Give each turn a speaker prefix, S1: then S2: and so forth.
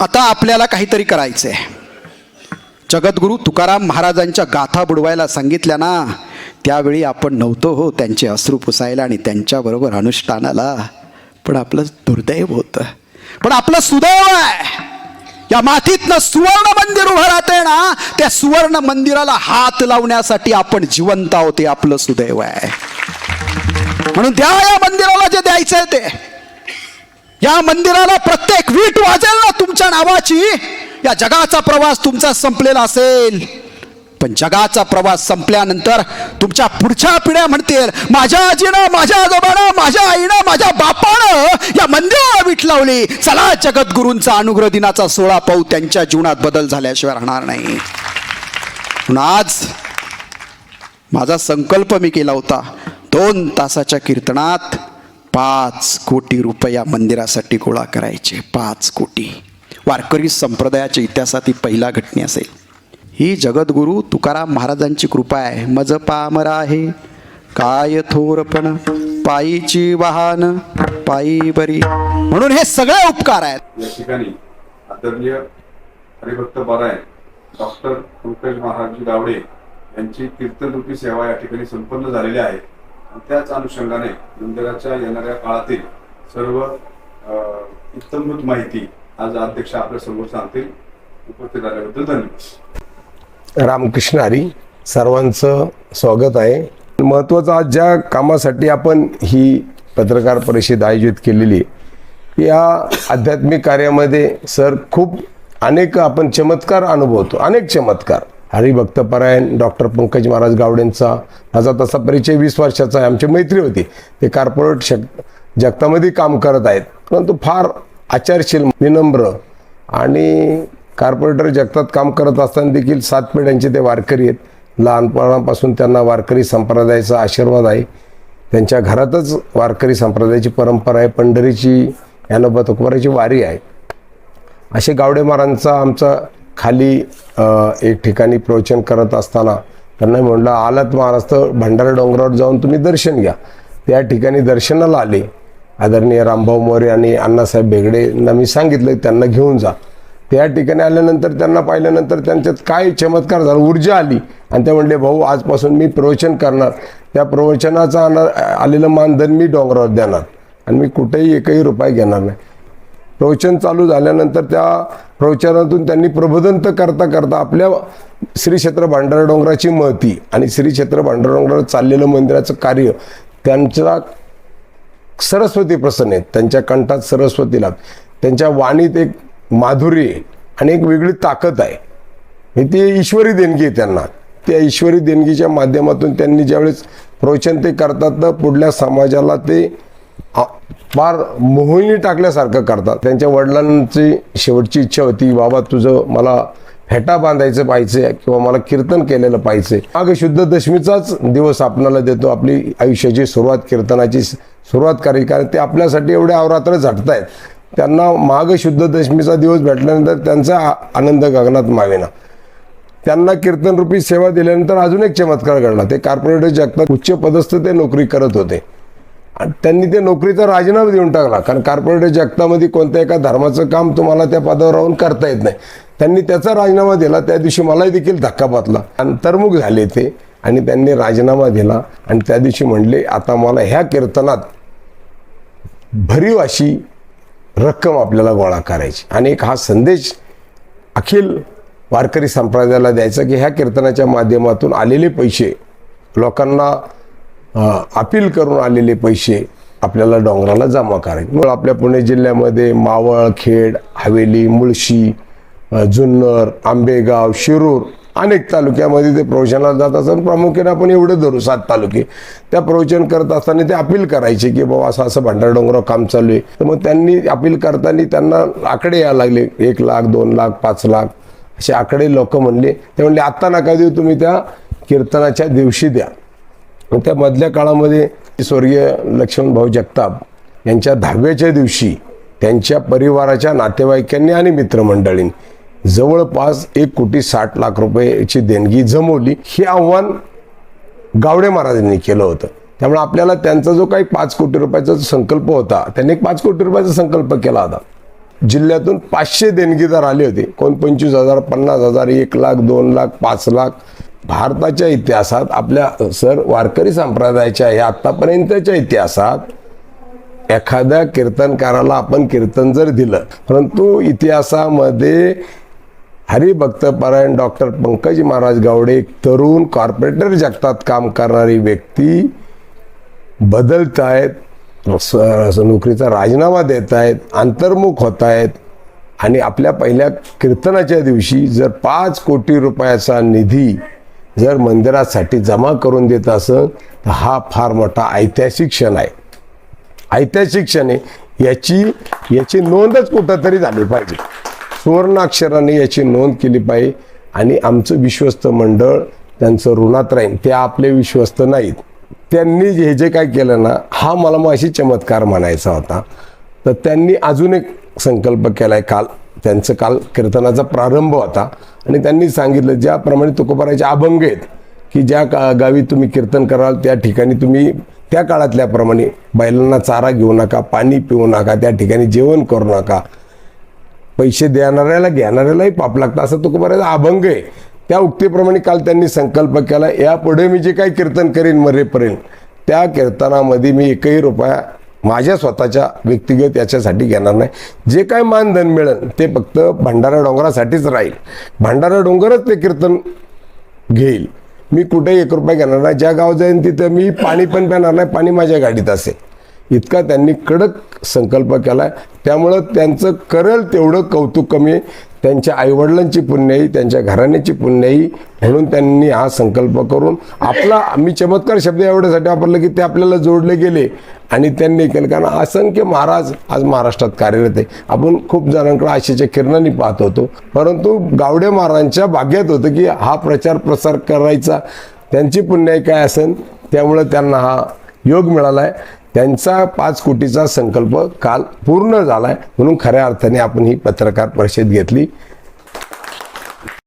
S1: आता आपल्याला काहीतरी करायचंय. जगद्गुरू तुकाराम महाराजांच्या गाथा बुडवायला सांगितल्या ना त्यावेळी आपण नव्हतो हो त्यांचे अश्रू पुसायला आणि त्यांच्याबरोबर अनुष्ठानाला. पण आपलं दुर्दैव होतं. पण आपलं सुदैव आहे. या मातीतनं सुवर्ण मंदिर उभं राहते ना त्या सुवर्ण मंदिराला हात लावण्यासाठी आपण जिवंत आहोत हे आपलं सुदैव आहे. म्हणून द्या या मंदिराला जे द्यायचंय ते. या मंदिराला प्रत्येक वीट वाजेल ना तुमच्या नावाची? या जगाचा प्रवास तुमचा संपलेला असेल. पण जगाचा प्रवास संपल्यानंतर तुमच्या पुढच्या पिढ्या म्हणतील माझ्या आजीनं माझ्या आजोबानं माझ्या आईनं माझ्या बापानं या मंदिराला वीट लावली. चला जगद्गुरूंचा अनुग्रह दिनाचा सोळा पाहू. त्यांच्या जीवनात बदल झाल्याशिवाय राहणार नाही. म्हणून आज माझा संकल्प मी केला होता. दोन तासाच्या कीर्तनात पाच कोटी रुपया मंदिरासाठी गोळा करायचे. पाच कोटी. वारकरी संप्रदायाच्या इतिहासात ही पहिला घटना असेल. ही जगद्गुरू तुकाराम महाराजांची कृपा आहे. मज पामर आहे. काय थोरपण पायीची वाहन पायी बरी. म्हणून हे सगळे उपकार आहेत.
S2: या ठिकाणी आदरणीय हरिभक्त बारायण डॉक्टर पंकज महाराजी गावडे यांची कीर्तनरूपी सेवा या ठिकाणी संपन्न झालेली आहे. त्याच अनुषंगाने मंदिराच्या येणाऱ्या काळातील सर्व अं, इत्तमभूत माहिती आज अध्यक्ष आपल्यासमोर सांगतील. उपस्थित आल्याबद्दल धन्यवाद.
S3: रामकृष्ण हरी सर्वांचं स्वागत आहे. महत्त्वाचं आज ज्या कामासाठी आपण ही पत्रकार परिषद आयोजित केलेली आहे, या आध्यात्मिक कार्यामध्ये सर खूप अनेक आपण चमत्कार अनुभवतो. अनेक चमत्कार. हरिभक्तपरायण डॉक्टर पंकज महाराज गावडेंचा. माझा तसा परिचय वीस वर्षाचा आहे. आमची मैत्री होती. ते कार्पोरेट शक जगतामध्ये काम करत आहेत. परंतु फार आचारशील विनम्र आणि कार्पोरेटर जगतात काम करत असताना देखील सात पिढ्यांचे ते वारकरी आहेत. लहानपणापासून त्यांना वारकरी संप्रदायाचा आशीर्वाद आहे. त्यांच्या घरातच वारकरी संप्रदायाची परंपरा आहे. पंढरीची यानोबा अकबराची वारी आहे. असे गावडे महाराजांचा आमचा खाली एक ठिकाणी प्रवचन करत असताना त्यांना म्हणलं आलात महाराज भंडारा डोंगरावर जाऊन तुम्ही दर्शन घ्या. त्या ठिकाणी दर्शनाला आले. आदरणीय रामभाऊ मोरे आणि अण्णासाहेब बेगडेंना मी सांगितलं त्यांना घेऊन जा. त्या ठिकाणी आल्यानंतर त्यांना पाहिल्यानंतर त्यांच्यात काय चमत्कार झाला? ऊर्जा आली. आणि ते म्हणले भाऊ आजपासून मी प्रवचन करणार. त्या प्रवचनाचा आना- आलेलं मानधन मी डोंगरावर देणार. आणि मी कुठेही एकही रुपये घेणार नाही. प्रवचन चालू झाल्यानंतर त्या प्रवचनातून त्यांनी प्रबोधन तर करता करता आपल्या श्री क्षेत्र भांडारा डोंगराची महती आणि श्री क्षेत्र भांडारा डोंगरावर चाललेलं मंदिराचं कार्य त्यांच्या सरस्वती प्रसन्न आहेत. त्यांच्या कंठात सरस्वतीला त्यांच्या वाणीत एक माधुर्य आहे आणि एक वेगळी ताकद आहे. हे ती ईश्वरी देणगी आहे त्यांना. त्या ईश्वरी देणगीच्या माध्यमातून त्यांनी ज्यावेळेस प्रवचन ते करतात तर पुढल्या समाजाला ते फार मोहिनी टाकल्यासारखं करतात. त्यांच्या वडिलांची शेवटची इच्छा होती बाबा तुझं मला फेटा बांधायचं पाहिजे किंवा मला कीर्तन केलेलं पाहिजे. माग शुद्ध दशमीचाच दिवस आपणाला देतो आपली आयुष्याची सुरुवात कीर्तनाची सुरुवात करायची कारण ते आपल्यासाठी एवढे अवरात्र झटतायत. त्यांना माघ शुद्ध दशमीचा दिवस भेटल्यानंतर त्यांचा आ- आनंद गगनात मावेना. त्यांना कीर्तनरूपी सेवा दिल्यानंतर अजून एक चमत्कार घडला. ते कॉर्पोरेटर जगतात उच्च पदस्थ ते नोकरी करत होते. त्यांनी ते नोकरीचा राजीनामा देऊन टाकला. कारण कार्पोरेट जगतामध्ये कोणत्या एका धर्माचं काम तुम्हाला त्या पदावर राहून करता येत नाही. त्यांनी त्याचा राजीनामा दिला. त्या दिवशी मलाही देखील धक्का बसला. अंतर्मुख झाले ते आणि त्यांनी राजीनामा दिला. आणि त्या दिवशी म्हणले आता मला ह्या कीर्तनात भरीव अशी रक्कम आपल्याला गोळा करायची. आणि एक हा संदेश अखिल वारकरी संप्रदायाला द्यायचा की ह्या कीर्तनाच्या माध्यमातून आलेले पैसे लोकांना अपील करून आलेले पैसे आपल्याला डोंगराला जमा करायचे. मग आपल्या पुणे जिल्ह्यामध्ये मावळ खेड हवेली मुळशी जुन्नर आंबेगाव शिरूर अनेक तालुक्यामध्ये ते प्रवचनाला जात असताना प्रामुख्याने आपण एवढे धरू सात तालुके. त्या प्रवचन करत असताना ते अपील करायचे की बाबा असं असं भंडार डोंगरावर काम चालू आहे. तर मग त्यांनी अपील करताना त्यांना आकडे यायला लागले. एक लाख दोन लाख पाच लाख असे आकडे लोक म्हणले. ते म्हणले आत्ता नका देऊ तुम्ही त्या कीर्तनाच्या दिवशी द्या. त्या मधल्या काळामध्ये स्वर्गीय लक्ष्मणभाऊ जगताप यांच्या दहाव्याच्या दिवशी त्यांच्या परिवाराच्या नातेवाईकांनी आणि मित्रमंडळींनी जवळपास एक कोटी साठ लाख रुपयाची देणगी जमवली. हे आव्हान गावडे महाराजांनी केलं होतं. त्यामुळे आपल्याला त्यांचा जो काही पाच कोटी रुपयाचा संकल्प होता त्यांनी एक पाच कोटी रुपयाचा संकल्प केला होता. जिल्ह्यातून पाचशे देणगीदार आले होते. कोण? पंचवीस हजार पन्नास हजार एक लाख दोन लाख पाच लाख भारताच्या इतिहासात आपल्या सर वारकरी संप्रदायाच्या या आत्तापर्यंतच्या इतिहासात एखाद्या कीर्तनकाराला आपण कीर्तन जर दिलं परंतु इतिहासामध्ये हरिभक्तपरायण डॉक्टर पंकजी महाराज गावडे एक तरुण कॉर्पोरेटर जगतात काम करणारी व्यक्ती बदलत आहेत स- नोकरीचा राजीनामा देत आहेत अंतर्मुख होत आहेत आणि आपल्या पहिल्या कीर्तनाच्या दिवशी जर पाच कोटी रुपयाचा निधी जर मंदिरासाठी जमा करून देत असेल तर हा फार मोठा ऐतिहासिक क्षण आहे. ऐतिहासिक क्षण आहे. याची याची नोंदच कुठंतरी झाली पाहिजे. सुवर्णाक्षराने याची नोंद केली पाहिजे. आणि आमचं विश्वस्त मंडळ त्यांचं ऋणात राहील ते आपले विश्वस्त नाहीत. त्यांनी हे जे काय केलं ना हा मला मग अशी चमत्कार म्हणायचा होता. तर त्यांनी अजून एक संकल्प केला आहे काल. त्यांचं काल कीर्तनाचा प्रारंभ होता. आणि त्यांनी सांगितलं ज्याप्रमाणे तुकोबाराचे अभंग आहेत की ज्या का गावी तुम्ही कीर्तन कराल त्या ठिकाणी तुम्ही त्या काळातल्याप्रमाणे बैलांना चारा घेऊ नका पाणी पिऊ नका त्या ठिकाणी जेवण करू नका. पैसे देणाऱ्याला घेणाऱ्यालाही पाप लागतं. असं तुकोबाराचा अभंग आहे. त्या उक्तीप्रमाणे काल त्यांनी संकल्प केला यापुढे मी जे काही कीर्तन करेन मरेपर्यंत त्या कीर्तनामध्ये मी एकही रुपया माझ्या स्वतःच्या व्यक्तिगत याच्यासाठी घेणार नाही. जे काय मानधन मिळेल ते फक्त भंडारा डोंगरासाठीच राहील. भंडारा डोंगरच ते कीर्तन घेईल. मी कुठेही एक रुपया घेणार नाही. ज्या गाव जाईन तिथं मी पाणी पण पिणार नाही पाणी माझ्या गाडीत असेल. इतका त्यांनी कडक संकल्प केला त्यामुळं त्यांचं करेल तेवढं कौतुक कमी त्यांच्या आईवडिलांची पुण्याई त्यांच्या घराण्याची पुण्याई म्हणून त्यांनी हा संकल्प करून आपला मी चमत्कार शब्द एवढ्यासाठी वापरलं की ते आपल्याला जोडले गेले आणि त्यांनी केलं. कारण असंख्य महाराज आज महाराष्ट्रात कार्यरत आहे आपण खूप जणांकडे आशेच्या किरणांनी पाहत होतो. परंतु गावडे महाराजांच्या भाग्यात होतं की हा प्रचार प्रसार करायचा. त्यांची पुण्याई काय असेल त्यामुळं त्यांना हा योग मिळाला आहे त्यांचा पाच कोटीचा संकल्प काल पूर्ण झालाय म्हणून खऱ्या अर्थाने आपण ही पत्रकार परिषद घेतली.